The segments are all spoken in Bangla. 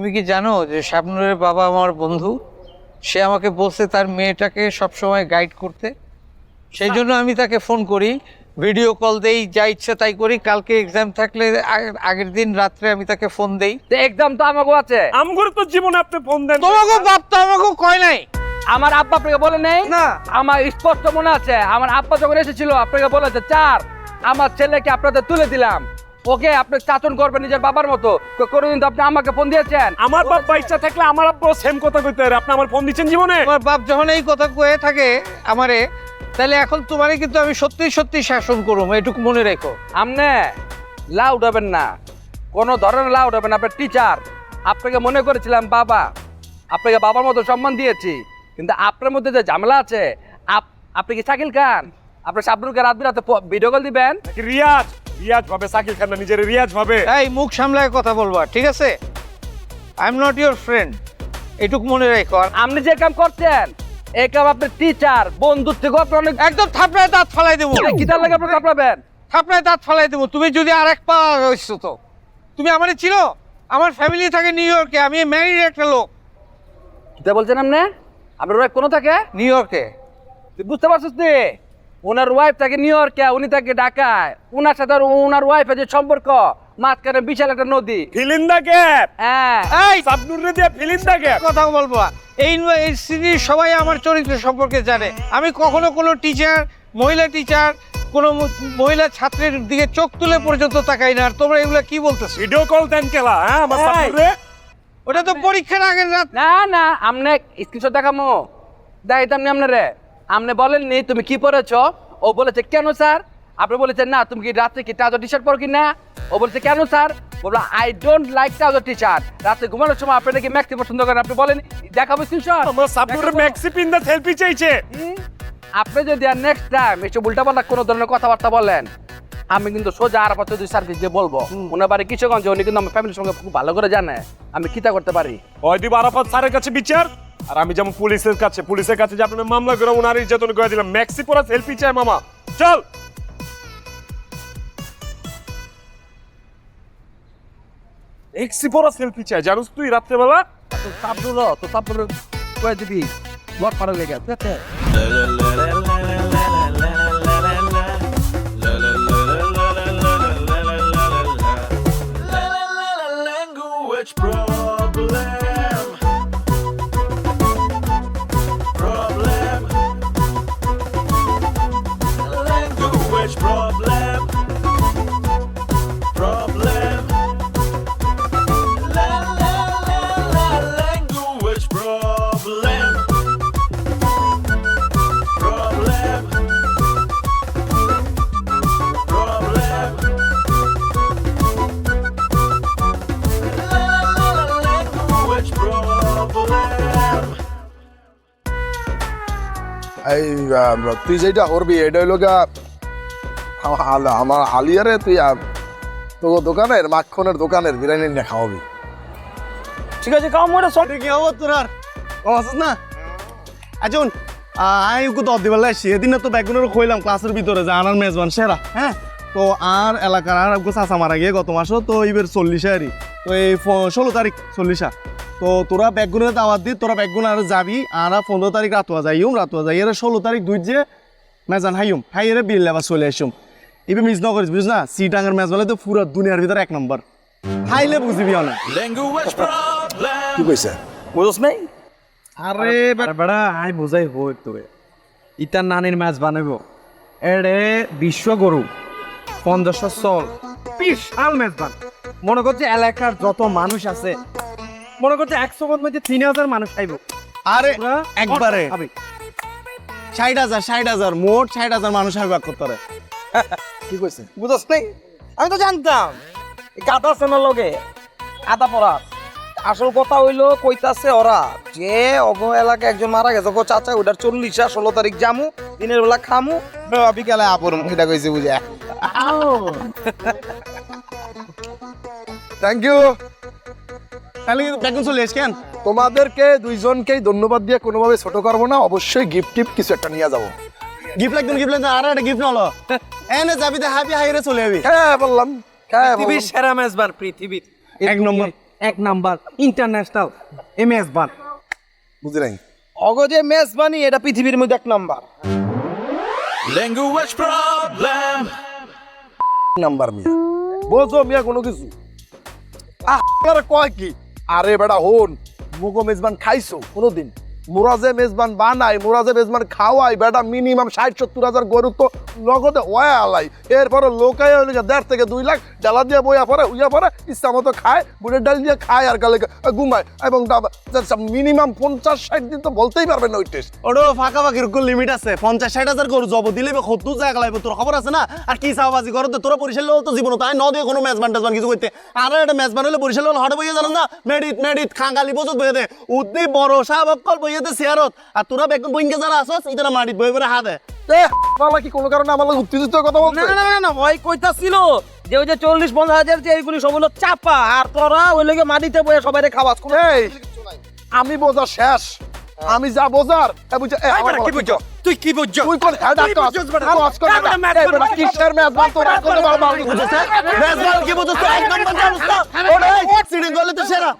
তুমি কি জানো যে শাবনুরের বাবা আমার বন্ধু? সে আমাকে বলছে তার মেয়েটাকে সবসময় গাইড করতে। সেই জন্য আমি তাকে ফোন করি ভিডিও কল দেই যা ইচ্ছা তাই করি। কালকে এক্সাম থাকলে আগের দিন রাত্রে আমি তাকে ফোন দেই। তো একদম তো আমাকে আছে। আমগর তো জীবনে আপনি ফোন দেন। তোমাকে বাপ তো আমাকে কয় নাই। আমার আব্বা আপনাকে বলে নেই? না। আমার স্পষ্ট মনে আছে আমার আব্বা যখন এসেছিল আপনাকে বলেছে চার আমার ছেলেকে আপনাদের তুলে দিলাম। ওকে আপনি চাচন করবেন নিজের বাবার মতো। কোনোদিন তো আপনি আমাকে ফোন দিয়েছেন। আমার বাপ ইচ্ছা থাকলে আমার আব্বা সেম কথা কইতে পারে। আপনি আমার ফোন দিচ্ছেন জীবনে? তোমার বাপ যখন এই কথা কয়ে থাকে আমারে তাহলে এখন তোমারে কিন্তু আমি সত্যি সত্যি শাসন করব এটুকু মনে রেখো। আমনে লাউড হবেন না। কোনো ধরনের লাউড হবেন আপনার টিচার আপনাকে মনে করেছিলাম বাবা। আপনাকে বাবার মতো সম্মান দিয়েছি। কিন্তু আপনার মধ্যে যে ঝামেলা আছে আপ- আপনি কি শাকিল খান? আপনার শাবনুরকে রাত বিরাতে ভিডিও কল দিবেন? রিয়াজ? রিয়াজ ভাবে সাকিব খান না নিজের রিয়াজ ভাবে। এই মুখ সামলায় কথা বলবা ঠিক আছে? I am not your friend এটুকু মনে রেখো আর আপনি যে কাম করছেন এই কাম আপনার টিচার বন্ধুর থেকে আপনি অনেক একদম থাপড়ায় দাঁত ফালাই দেবো। কিতার লাগে আপনি কাপড়াবেন থাপড়ায় দাঁত ফালাই দেবো। তুমি যদি আর এক পা হইছো তো তুমি আমার ছিল আমার ফ্যামিলি থাকে নিউ ইয়র্কে আমি ম্যারিড একটা লোক। কিতা বলছেন আপনি? আপনার কোনো থাকে? নিউ ইয়র্কে তুই বুঝতে পারছিস নি? ওনার ওয়াইফ থাকে নিউ ইয়র্কে উনি থাকে ঢাকায়। ওনার সাথে ওনার ওয়াইফের যে সম্পর্ক মাঝখানে বিশাল একটা নদী। Filling the gap! হ্যাঁ। এই সাবনুর দিয়ে ফিলিং দা গ্যাপ! কথা বলব এই এই সিরিজ সবাই আমার চরিত্র সম্পর্কে জানে। আমি কখনো কোনো টিচার মহিলা টিচার কোনো মহিলা ছাত্রের দিকে চোখ তুলে পর্যন্ত তাকাই না। আর তোমরা এগুলো কি বলতেছো? ভিডিও কল দেন কেলা হ্যাঁ আমার। সাবনুর ওটা তো পরীক্ষার আগের রাত। না না আমনে স্ক্রিনশট দেখামো। দেখাইতাম নি আপনারে আপনি বলেননি তুমি কি পরেছ ও বলেছে কেন স্যার? আপনি বলেছেন না তুমি কি রাত্রে কি ট্রাউজার টি শার্ট পর কি না ও বলেছে কেন স্যার? বলল I don't like trouser T shirt রাতে ঘুমানোর সময় আপনি নাকি ম্যাক্সি পছন্দ করেন আপনি বলেন দেখাবো স্ক্রিনশট আমার supporter maxi pin the selfie চাইছে। আপনি যদি আর নেক্সট টাইম এসব উল্টাপাল্টা কোনো ধরনের কথাবার্তা বলেন আমি কিন্তু সোজা আর পাঁচ দুই সার্ভিস দিয়ে বলব। ওনার বাড়ি কিশোরগঞ্জে উনি কিন্তু আমার ফ্যামিলির সঙ্গে খুব ভালো করে জানে আমি কিতা করতে পারি? ওই দিব আরাফাত স্যারের কাছে বিচার? আর আমি যেমন পুলিশের কাছে পুলিশের কাছে যে আপনার মামলা করে ওনার ইজ্জতন করে দিলাম ম্যাক্সি পরা সেলফি চাই মামা। চল! এক্সি পরা সেলফি চাই জানোস তুই রাত্রেবেলা? তো সাবরুল তো সাবরুল কয়ে দিবি। লট পাড়া লেগে ঠিক তুই যেটা করবি এটা হইল গা আমার আলিয়ারে তুই আহ, তোর দোকানের মাখনের দোকানের বিরিয়ানি নিয়ে খাওয়াবি। ঠিক আছে কাম মোটা সব কি হব তোর আর? কম আছিস না? আচ্ছা আই ওকে দর দিবার লাগছি। এদিন তো ব্যাগুনের কইলাম ক্লাসের ভিতরে যে আনার মেজবান সেরা হ্যাঁ? তো আর এলাকার আর চাষা মারা গিয়ে গত মাসও তো এবার চল্লিশে আরই তো এই ষোলো তারিখ চল্লিশা। তো তোরা ব্যাগুনের দাওয়াত দি তোরা ব্যাগুন আর যাবি আর পনেরো তারিখ রাতুয়া যাইম রাতুয়া যাই এর ষোলো তারিখ দুই যে মেজান হাইম হাইয়ের বিল লেবার চলে আসুম এবার মিস ন করিস বুঝ না সিটাঙ্গের মেজ বলে তো পুরো দুনিয়ার ভিতরে এক নম্বর। হাইলে বুঝবি অনেক। কি কইছে? বুঝছ নাই? আরে বেড়া আই বুঝাই হোক তোরে ইতার নানির ম্যাচ বানাবো এড়ে বিশ্ব গরু। পঞ্চাশশো চল। বিশাল মেজবান। মনে করছে এলাকার যত মানুষ আছে মনে করছে একশো মধ্যে তিন হাজার মানুষ খাইব। আরে একবারে। ষাট হাজার ষাট হাজার মোট ষাট হাজার মানুষ আইব করতে কি কইছে? বুঝছ নাই আমি তো জানতাম। গাদা আছে না লগে আদা পড়া আসল কথা হইল কইতাছে ওরা যে অগ এলাকায় একজন মারা গেছে। গো চাচা ওটার চল্লিশা ষোলো তারিখ জামু দিনের বেলা খামু। বিকালে আপরম এটা কইছে বুঝে। থ্যাংক ইউ তাহলে চলে কেন? তোমাদেরকে দুইজনকেই ধন্যবাদ দিয়ে কোনোভাবে ছোট করব না অবশ্যই গিফট টিপ কিছু একটা নিয়ে যাব। গিফট লাগবে গিফট লাগবে আর একটা গিফট নলো এনে যাবি দে হাবি হাইরে চলে যাবি। হ্যাঁ বললাম। হ্যাঁ পৃথিবীর সেরা মেজবান পৃথিবীর। এক নম্বর। এক নাম্বার ইন্টারন্যাশনাল এম এস বান বুঝি নাই অগজে মেজবানি এটা পৃথিবীর মধ্যে এক নাম্বার। ল্যাঙ্গুয়েজ প্রবলেম নাম্বার মিয়া। বোঝো মিয়া কোনো কিছু? আহ, আরে কয় কি? আরে বেটা হন মুগো মেজবান খাইছো কোনোদিন? মুরাজে মেজবান বানাই, মুরাজে মেজবান খাওয়াই, বেটা মিনিমাম ষাট, সত্তর হাজার গরু তো নগদে ওয়া আলাই। এরপরে লোকায় হইলে দেড় থেকে দুই লাখ ডালা দিয়ে বইয়া পরে, উইয়া পরে ইচ্ছা মতো খায় বুড়ের ডাল দিয়ে খায় আর গালে ঘুমায়। এবং মিনিমাম পঞ্চাশ, ষাট দিন তো বলতেই পারবেন ওই টেস্ট ওটা ফাঁকা ফাঁকির লিমিট আছে? পঞ্চাশ, ষাট হাজার গরু জব দিলে সত্তর জায়গা লাগবে তোর খবর আছে না? আর কি চাওবাজি করো তোরা পরিচাল তো জীবন তাই ন দিয়ে কোনো মেজবান টেজবান কিছু করতে। আর একটা মেজবান হলে পরিচাল হলে বইয়ে জানো না? মেডিট মেডিট খাঙ্গালি বসত বইয়ে দে। উদ্দি বড় সাহেব কল বইয়ে চেয়ারত আর তোরা বেগুন যারা আসস মাটিত বই হাতে কি কোনো কারণে আমার উত্তেজিত কথা বলছে না না না ভয় কইতা ছিল যে ওই যে চল্লিশ পঞ্চাশ হাজার যে এইগুলি সব হলো চাপা আর তোরা ওই লোকে মাটিতে বয়ে সবাই খাওয়াস আমি বোঝা শেষ। আমি যা বোঝার এ বুঝে তুই কি বুঝছ তুই কোন হ্যাঁ ডাক্তার কাজ কর না কিসের মেজবান তোরা কোন বাল বাল বুঝেছে মেজবান কি বুঝছ এক নম্বর জানুস ওরে সিডিং করলে তো সেরা।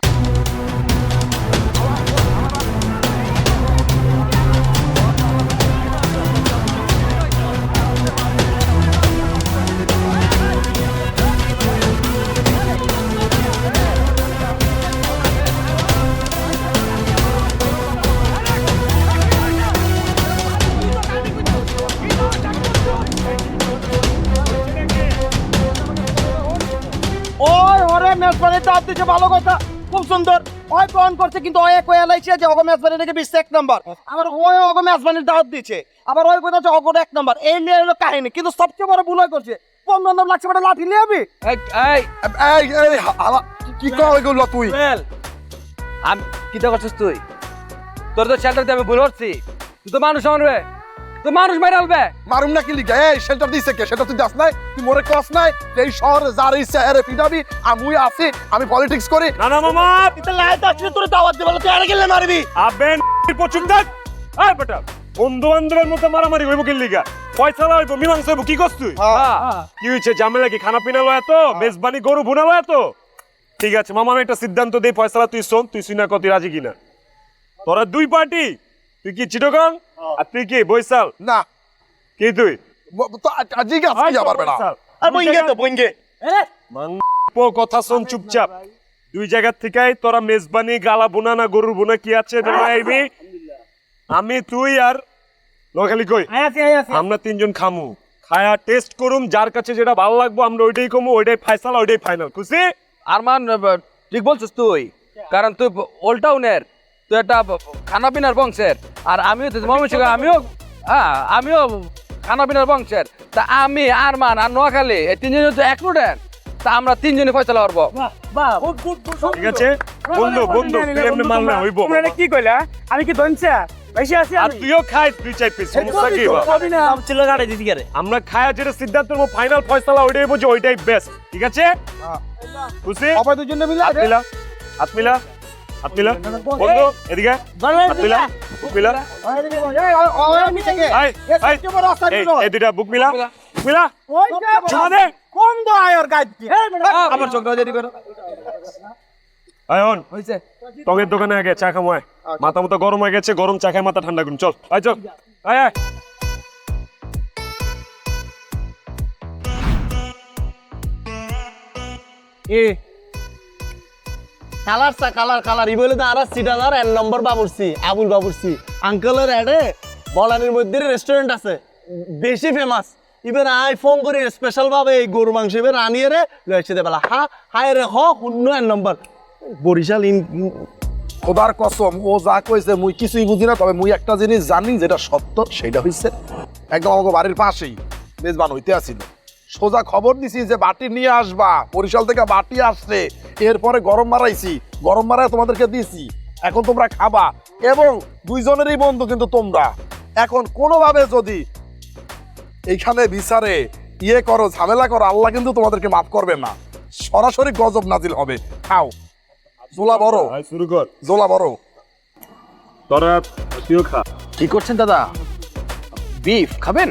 চাপ ভালো কথা। খুব সুন্দর। ওই করছে কিন্তু ওই কয়ে লাইছে যে অগম মেজবানি নাকি বিশ্ব এক নাম্বার আবার ওই দাওয়াত দিছে আবার ওই কথা এক নাম্বার এই নিয়ে হলো কাহিনী কিন্তু সবচেয়ে বড় ভুল হয় করছে। পনেরো লাগছে লাঠি নিয়ে যাবি এই এই। এই এই হালা কি কর তুই? আমি কি করছিস তুই? তোর তো শেল্টার দিয়ে আমি ভুল করছি। তুই তো মানুষ মানবে তুই মানুষ মেরে আলবে। মারুম না কি লিখা এই শেল্টার দিছে কে? সেটা তুই দাস নাই? তুই মোরে কস নাই? এই শহরে যার ইচ্ছা এরে পিটাবি। আমি আছি আমি পলিটিক্স করি। না না মামা লাইট আসলে তোর দাওয়াত দেবে তুই আরে গেলে মারবি। আবেন বেটা বন্ধু বান্ধবের মধ্যে মারামারি হইব কি লিগা? পয়সা হইব মীমাংসা হইব কি করছ তুই? হ্যাঁ। কি হয়েছে ঝামেলা কি? খানা পিনা লয় তো মেজবানি গরু ভুনা লয় তো ঠিক আছে মামা আমি একটা সিদ্ধান্ত দেই ফয়সালা তুই শোন তুই শুনা কত রাজি কিনা? তোরা দুই পার্টি তুই কি চিটগং? আর তুই কি বৈশাল না। কি তুই? তো আজকে আজকে যাবার বৈশাল। আর বইঙ্গে তো বইঙ্গে। ও কথা শোন চুপচাপ। দুই জায়গা থেকে তোরা মেজবানি গালা বোনা না গরুর বোনা কি আছে আমি তুই আর লোকালি কই? আমরা তিনজন খামু। খায়া টেস্ট করুম যার কাছে যেটা ভালো লাগবো আমরা ওইটাই কমু ওইটাই ফাইসালা ওইটাই ফাইনাল খুশি? আরমান আহ, ঠিক বলছিস তুই কারণ তুই ওল্ড তুই একটা খানা পিনার বংশের আর আমিও তো ময়মনসিংহ আমিও হ্যাঁ আমিও খানা পিনার বংশের তা আমি আরমান আর নোয়াখালী এই তিনজনের তো এক রুটের তা আমরা তিনজনে ফয়সলা করব ঠিক আছে। বন্ধু বন্ধু তুই এমনি মাল না হইব কি কইলা? আমি কি ধনছা বেশি আছি আর তুইও খাই তুই চাই পিস সমস্যা কি? আমি না। ছিল গাড়ি দিদি গেরে আমরা খায়া যেটা সিদ্ধান্ত নেব ফাইনাল ফয়সালা ওইটাই বুঝি ওইটাই বেস্ট ঠিক আছে? খুশি? সবাই দুজনে মিলে হাত মিলা হাত মিলা। হাত মিলা বন্ধু এদিকে হাত মিলা বুক এই দুইটা বুক মিলা মিলা চুমা দে আমার চোখটা যদি করো আয়ন হয়েছে টঙের দোকানে আগে চা খামোয় মাথা মতো গরম হয়ে গেছে গরম চা খায় মাথা ঠান্ডা করুন চল আয় চল আয় আয় কালার সা কালার কালার। ই বলে তো আর সিটাদার এক নম্বর বাবুরসি আবুল বাবুরসি আঙ্কেলের অ্যাডে বলানির মধ্যে রেস্টুরেন্ট আছে। বেশি ফেমাস এবার আই ফোন করি স্পেশাল ভাবে এই গরু মাংস এবার আনিয়ে রে লয়েছে দে বেলা। হা, হায় রে, হ, শূন্য, এক নম্বর। বরিশাল ইন খোদার কসম, ও যা কইছে, মুই কিছুই বুঝি না, তবে মুই একটা জিনিস জানি, যেটা সত্য, সেটা হইছে, একদম আমাকে বাড়ির পাশেই, মেজবান হইতে আসিল। সোজা খবর দিছি যে বাটি নিয়ে আসবা। বরিশাল থেকে বাটি আসছে। এরপরে গরম মারাইছি। গরম মারায় তোমাদেরকে দিছি। এখন তোমরা খাবা। এবং দুইজনেরই বন্ধু কিন্তু তোমরা। এখন কোনোভাবে যদি এইখানে বিচারে ইয়ে করো ঝামেলা করো আল্লাহ কিন্তু তোমাদেরকে মাফ করবে না। সরাসরি গজব নাজিল হবে। খাও। জোলা বড় শুরু কর। জোলা বড় তোরা তুইও খা। কি করছেন দাদা? বিফ খাবেন?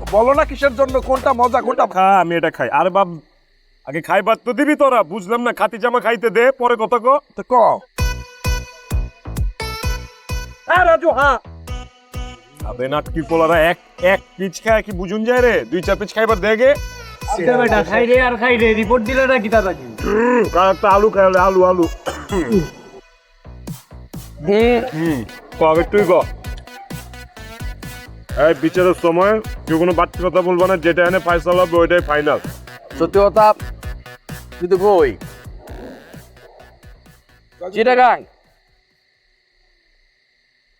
বলো না কিসের জন্য কোনটা মজা কোনটা খা আমি এটা খাই। আরে বাপ আগে খাইবার তো দিবি তোরা বুঝলাম না খাতি জামা খাইতে দে পরে কথা কো তো ক। হ্যাঁ রাজু হ্যাঁ আবে নাটকি পোলারা এক এক পিচ খায় কি বুঝুন যায় রে? দুই চার পিচ খাইবার দেখে খাই রে আর খাই রে রিপোর্ট দিলে না কিতা থাকি একটা আলু খাইলে আলু আলু। হুম। কবে তুই ক এই বিচারের সময় কেউ কোনো বাড়তি কথা বলব না যেটা এনে ফাইসাল হবে ওইটাই ফাইনাল সত্যি কথা কিন্তু কই? চিটাগাং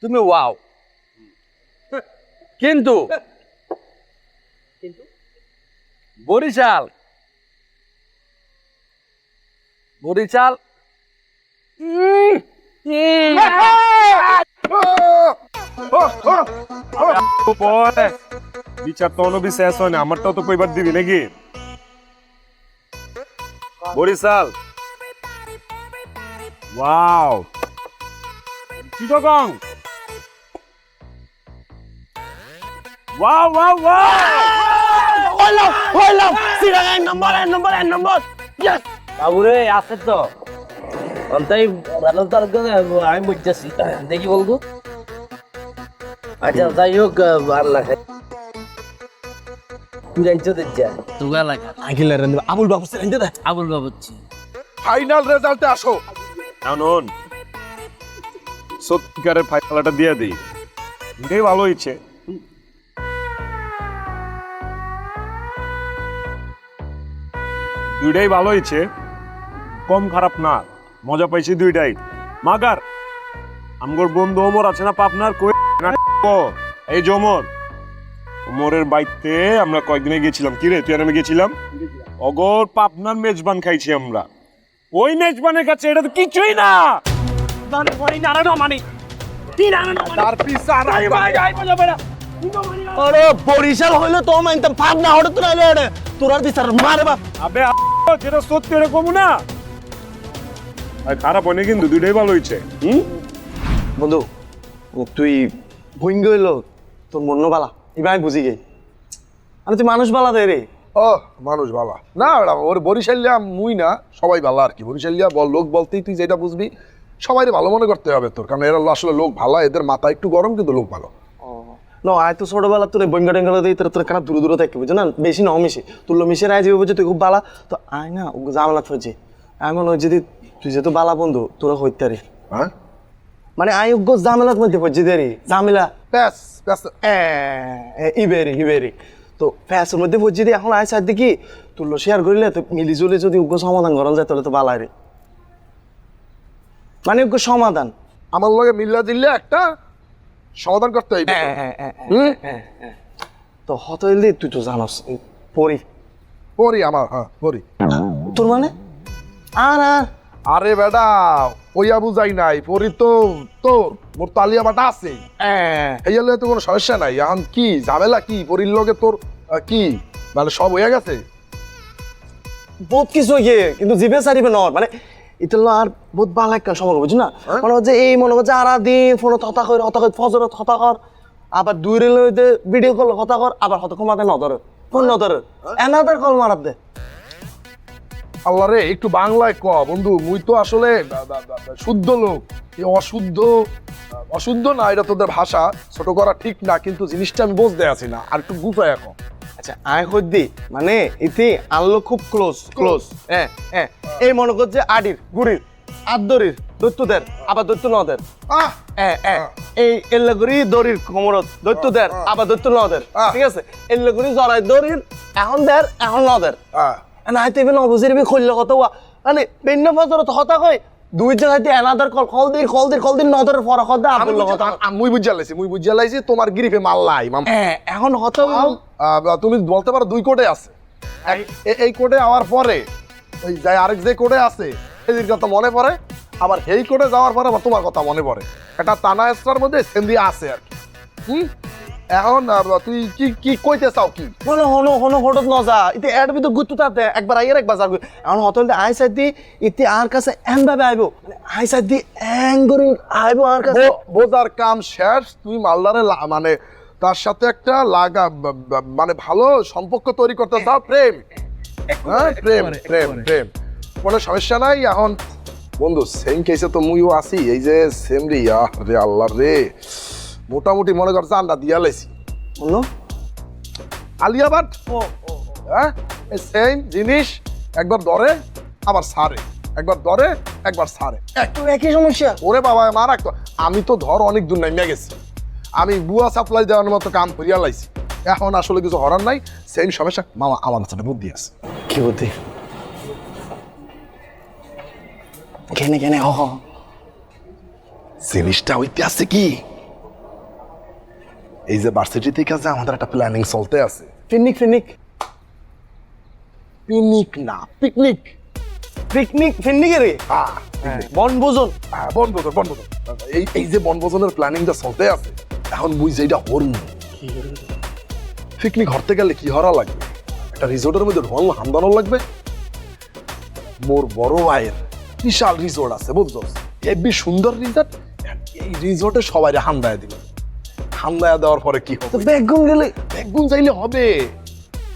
তুমি ওয়াও কিন্তু? বরিশাল। বরিশাল? উম, উম, পরে বিচার তো অনবি শেষ হয় না আমারটাও তো কইবার দিবি নাকি Barishal wow Chittagong wow wow wow বাবুরে আছে তো অন্তাই ভালো তার আমি বুঝতেছি দেখি বলব আচ্ছা যাই হোক ভালো লাগে তুই জানছো দেখা তুগা লাগা আখিলা রে আবুল বাবু দে। আবুল বাবুচ্ছি ফাইনাল রেজাল্টে আসো। সত্যিকারের ফাইনালটা দিয়ে দিই। এটাই ভালো ইচ্ছে দুইটাই ভালো হয়েছে। কম খারাপ না। মজা পাইছি দুইটাই। মাগার আমগর বন্ধু ওমর আছে না পাপনার কই ও, এই যে ওমর। বাইতে আমরা কয়েকদিনে গেছিলাম। কি রে তুই আর আমি গেছিলাম? অগর পাবনার মেজবান খাইছি আমরা। ওই মেজবানের কাছে এটা তো কিছুই না! তার আরে বরিশাল হইল তো মানতাম না তোরার বিচার মারে বাপ। আবে আ- যেটা সত্যি এরকম না। খারাপ হয়নি কিন্তু দুইটাই ভালো হয়েছে। হুম? বন্ধু তুই ভুইঙ্গ হইল তোর মন বালা এবার আমি বুঝি গে আমি তুই মানুষ বালা দে রে ও মানুষ বালা। না ওর বরিশালিয়া মুই না সবাই ভালো আর কি। বরিশালিয়া বল লোক বলতেই তুই যেটা বুঝবি সবাই ভালো মনে করতে হবে তোর কারণ এরা আসলে লোক ভালো এদের মাথা একটু গরম কিন্তু লোক ভালো। না আয় তো ছোটবেলা তোর বঙ্গা টেঙ্গা দিয়ে তোর তোর কানা দূরে দূরে থাকবে বুঝছ না? বেশি না মিশে তুই মিশে রায় যাবে বুঝছ তুই খুব বালা তো আয় না জামলা ফেলছে এমন ওই যদি তুই যেহেতু বালা বন্ধু তোরা হইতে রে। হ্যাঁ? মানে আয়োগ্য জামেলার মধ্যে পড়ছে দে রে জামেলা ব্যাস ব্যাস ইবেরি ইবেরি। তো মধ্যে পড়ছে দিয়ে এখন তুললো শেয়ার করিলে তো মিলি জুলে যদি উগ্র সমাধান করা যায় তাহলে তো বালাই রে। মানে উগ্র সমাধান। আমার লগে মিল্লা দিল্লে একটা সমাধান করতে হইবে। তো হত হইলে তুই তো জানোস পড়ি। পরি আমার হ্যাঁ পরি তোর মানে? আর আর। আরে বেটা ওইয়া বুঝাই নাই পরি তো তোর মোর তালিয়া বাটা আছে। হ্যাঁ। এই হলে তো কোনো সমস্যা নাই এখন কি ঝামেলা কি পরির লগে তোর কি মানে সব হয়ে গেছে? বহুত কিছু ইয়ে কিন্তু জিভে সারিবে নর মানে এটা আর বহুত ভালো একটা সময় বুঝি না? মনে হচ্ছে এই মনে হচ্ছে আর দিন ফোনে হতা কর হতা কর ফজরত হতা কর আবার দুই রেল ভিডিও কল হতা কর আবার হতা কমাতে নদর ফোন নদর এনাদার কল মারাত দে। আল্লাহ রে একটু বাংলায় ক বন্ধু। মুই তো আসলে শুদ্ধ লোক। এই অশুদ্ধ অশুদ্ধ না এটা তোদের ভাষা। ছোট করা ঠিক না কিন্তু জিনিসটা আমি বুঝতে আছি না। আর একটু গুছায় এখন। আচ্ছা আয় হদ্দি মানে ইতি আনলো খুব ক্লোজ ক্লোজ হ্যাঁ হ্যাঁ। এই মনে করছে আডির গুড়ির আদরির দৈত্যদের আবার দৈত্য নদের হ্যাঁ হ্যাঁ। এই এল্লাগুড়ি দড়ির কোমরত দৈত্যদের আবার দৈত্য নদের। ঠিক আছে? এল্লাগুড়ি জড়াই দড়ির এখন দের এখন নদের। না হয়তো এবার অবসর বি খুললে কত ওয়া মানে হতা কই দুই জায়গাতে এনাদার কল কল দিন কল দিন কল দিন নদের ফরক আমি আবুল কথা মুই বুঝা লাইছি মুই বুঝা লাইছি তোমার গিরিফে মাল্লাই মাম হ্যাঁ এখন হত তুমি বলতে পারো দুই কোটে আছে। এই কোটে যাওয়ার পরে ওই যাই আরেক যে কোটে আছে সেই কথা মনে পড়ে আবার এই কোটে যাওয়ার পরে আবার তোমার কথা মনে পড়ে। টানা এক্সট্রার মধ্যে সেন্দি আছে আর কি। হুম? এখন তুই কি কি কইতে চাও কি? হনো হনো হনো হঠাৎ নজা। ইতে এর ভিতর গুত্তু তাতে একবার আইয়ের একবার যাগু। এখন হতল আই সাইড দি ইতে আর কাছে এন ভাবে আইবো মানে আই সাইড দি এং করি আইবো আর কাছে। বোঝার কাম শেষ তুই মালদারে মানে তার সাথে একটা লাগা মানে ভালো সম্পর্ক তৈরি করতে চাও প্রেম হ্যাঁ প্রেম প্রেম প্রেম কোনো সমস্যা নাই এখন। বন্ধু সেম কেসে তো মুইও আছি এই যে সেম রে ইয়া রে আল্লাহ রে। মোটামুটি মনে করছে আন্ডা দিয়া লাইছি বলল আলিয়া ভাট হ্যাঁ? সেম জিনিস একবার ধরে আবার সারে। একবার ধরে একবার সারে। একটু একই সমস্যা। ওরে বাবা আমার এক আমি তো ধর অনেক দূর নামিয়া গেছি। আমি বুয়া সাপ্লাই দেওয়ার মতো কাম করিয়া লাইছি। এখন আসলে কিছু হরার নাই। সেম সমস্যা। মামা আমার সাথে বুদ্ধি আছে। কি বুদ্ধি? কেনে কেনে হ। জিনিসটা হইতে আছে কি? এই যে ভার্সিটি থেকে যে আমাদের একটা প্ল্যানিং চলতে আছে। ফিনিক ফিনিক পিকনিক না পিকনিক পিকনিক ফিনিকে রে হ্যাঁ বনভোজন। হ্যাঁ বনভোজন বনভোজন। এই এই যে বনভোজনের প্ল্যানিংটা চলতে আছে এখন বুঝ যেটা হরমু পিকনিক হরতে গেলে কি হরা লাগবে? একটা রিসোর্টের মধ্যে ঢল হামদানো লাগবে? মোর বড় ভাইয়ের বিশাল রিসোর্ট আছে বুঝছ হেবি সুন্দর রিসোর্ট এই রিসোর্টে সবাই হামদায় দিবে। হামদায় দেওয়ার পরে কি হবে? বেগুন গেলে একগুণ চাইলে হবে।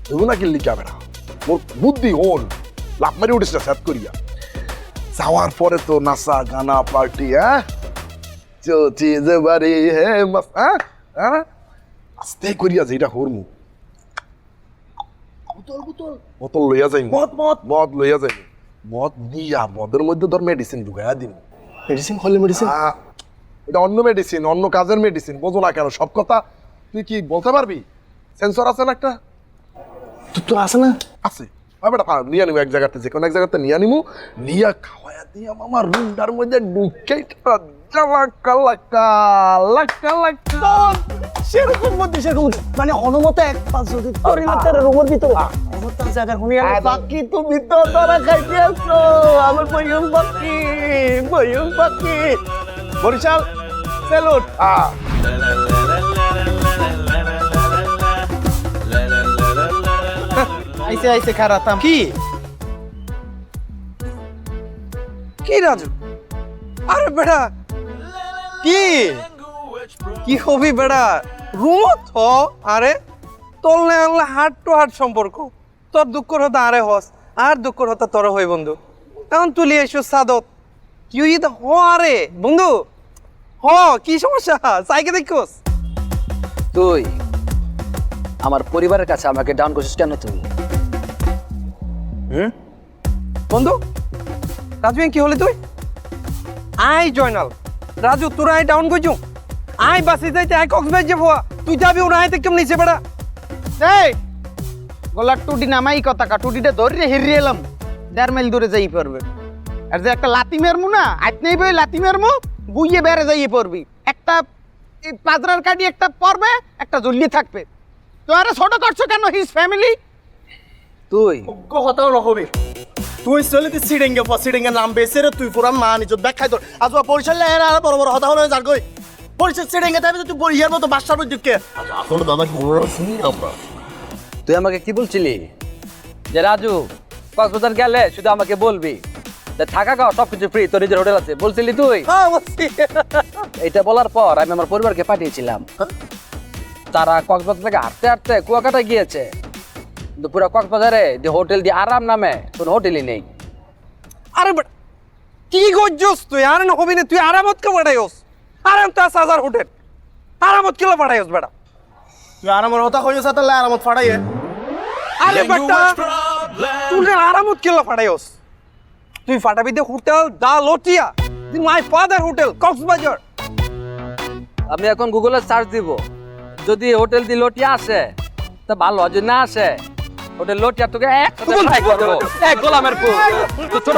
দেবো না কিনলি যাবে না মোর বুদ্ধি হল লাভ মারি উঠেছে স্যাত করিয়া। যাওয়ার পরে তো নাচা গানা পার্টি হ্যাঁ চো চিজ বাড়ি হে মাস হ্যাঁ হ্যাঁ আস্তে করিয়া যেটা হরমু বোতল লইয়া যাই মদ মদ। মদ লইয়া যাই মদ দিয়া মদের মধ্যে ধর মেডিসিন ঢুকাইয়া দিন মেডিসিন হলে মেডিসিন এটা অন্য মেডিসিন অন্য কাজের মেডিসিন বোঝো না কেন সব কথা তুই কি বলতে পারবি? সেন্সর আছে না একটা? তো তো আছে না? আছে। না নিয়ে নিবো এক জায়গাতে যে কোনো এক জায়গাতে নিয়ে নিবো নিয়ে খাওয়াইয়া দিয়ে আমার রুমটার মধ্যে ঢুকে জ্বালা কালা কালা কালা সেরকম মধ্যে সেরকম। মানে অনুমত এক পাঁচ যদি তোর রুমের ভিতরে। অনুমত জায়গা শুনি বাকি তুমি তো তারা খাইতে আসছো আমার বয়ম বাকি বয়ম বাকি। বরিশাল সেলুট আহ। আইসে আইসে খারাতাম কি? কি রাজু? আরে বেড়া। কি? কি হবি বেড়া? রুমত হ আরে। তললে আনলে হার্ট টু হার্ট সম্পর্ক। তোর দুঃখর হতা আরে হস আর দুঃখর হতা তোর হই বন্ধু। এখন তুলি এসো সাদত। তুই তো হ আরে বন্ধু। হ কি সমস্যা? সাইকে দেখোস। তুই আমার পরিবারের কাছে আমাকে ডাউন করছিস কেন তুই? বন্ধু রাজু এ কি হলি তুই? আই জয়নাল। রাজু তোরা আই ডাউন করছু আই বাসি যাইতে আই কক্সবাজার যাব। তুই যাবি ওরা আইতে কেমন নিচে বেড়া। এই গলার টুটি নামাই কথা কা টুটিটা ধরে হেরি এলাম। দেড় মাইল দূরে যাই পারবে। আর যে একটা লাতি মেরমু না আজ নেই বই লাতি মেরমু। বুইয়ে বেড়ে যাইয়ে পড়বি। একটা এই পাজরার কাটি একটা পড়বে একটা জল্লি থাকবে। তো আরে ছোট করছ কেন? হিজ ফ্যামিলি তুই? কথাও নহবি তুই চলে তুই সিডেঙ্গে সিডেঙ্গে নাম বেছে রে তুই পুরা মা নিজত ব্যাখ্যাই তোর আজ পরিচয় লে আর বড় বড় হতা হলো যার কই পরিচয় সিডেঙ্গে তাই তুই বইয়ার মতো বাসার মধ্যে কে আসলে দাদা কি শুনি আমরা? তুই আমাকে কি বলছিলি? যে রাজু কক্সবাজার গেলে শুধু আমাকে বলবি। যে থাকা খাওয়া সবকিছু ফ্রি তোর নিজের হোটেল আছে। বলছিলি তুই? হ্যাঁ এটা বলার পর আমি আমার পরিবারকে পাঠিয়েছিলাম। তারা কক্সবাজার থেকে হাঁটতে হাঁটতে কুয়াকাটা গিয়েছে। কিন্তু পুরো কক্সবাজারে যে হোটেল দিয়ে আরাম নামে কোনো হোটেলই নেই। আরে বেটা কি গজ্জস তুই? আর না হবি না তুই আরামত কে পাঠাইস? আরাম তো আছে হাজার হোটেল আরামত কেলা পাঠাইস বেটা? তুই আর আমার হতা হয়ে তাহলে আর আমার ফাড়াইয়ে আরে বেটা তুই আরামত কেলা পাঠাইস? তুই ফাটাবি দে হোটেল দা লটিয়া। My father hotel Cox's Bazar. আমি এখন গুগলে সার্চ দিব। যদি হোটেল দি লটিয়া আসে তা ভালো যদি না আসে হোটেল লটিয়া তোকে এক এক গোলামের তুই ছোট ছোট